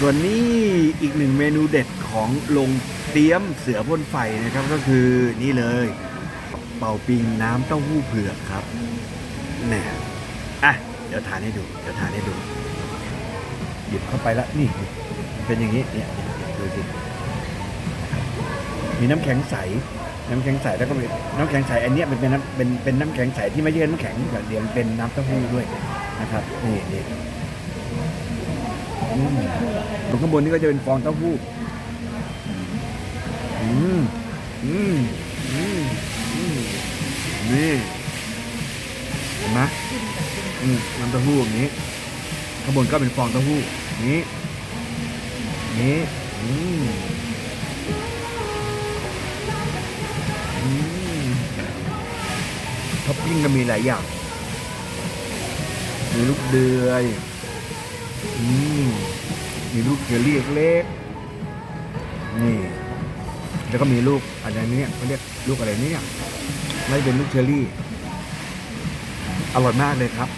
ส่วนนี้อีกหนึ่งเมนูเด็ดของลงเตี้ยมเสือพ่นไฟนะครับก็คือนี่เลย เป่าปิงน้ำเต้าหู้เผือกครับแหน่อะเดี๋ยวทานให้ดูเดี๋ยวทานให้ดูหยิบเข้าไปแล้วนี่ เป็นอย่างนี้เนี่ยดูสิมีน้ำแข็งใสน้ำแข็งใสแล้วก็เป็นน้ำแข็งใสอันเนี้ยมันเป็นน้ำเป็นเป็นน้ำแข็งใสที่ไม่ใช่น้ำแข็งอย่เดียวเป็นน้ำเต้าหู้ด้วยนะครับนี่นี่ ตรงข้างบนนี่ก็จะเป็นฟองเต้าหู้ อืม อืม อืม อืม นี่เห็นไหมอืมน้ำเต้าหู้อย่างนี้ ข้างบนก็เป็นฟองเต้าหู้ นี้ นี้ อืม อืม ท็อปปิ้งก็มีหลายอย่าง มีลูกเดือย อืม มีลูกเจอรี่เล็กๆนี่ แล้วก็มีลูกอะไรเนี้ยเขาเรียกลูกอะไรเนี่ยไม่เป็นลูกเชอรี่ อร่อยมากเลยครับ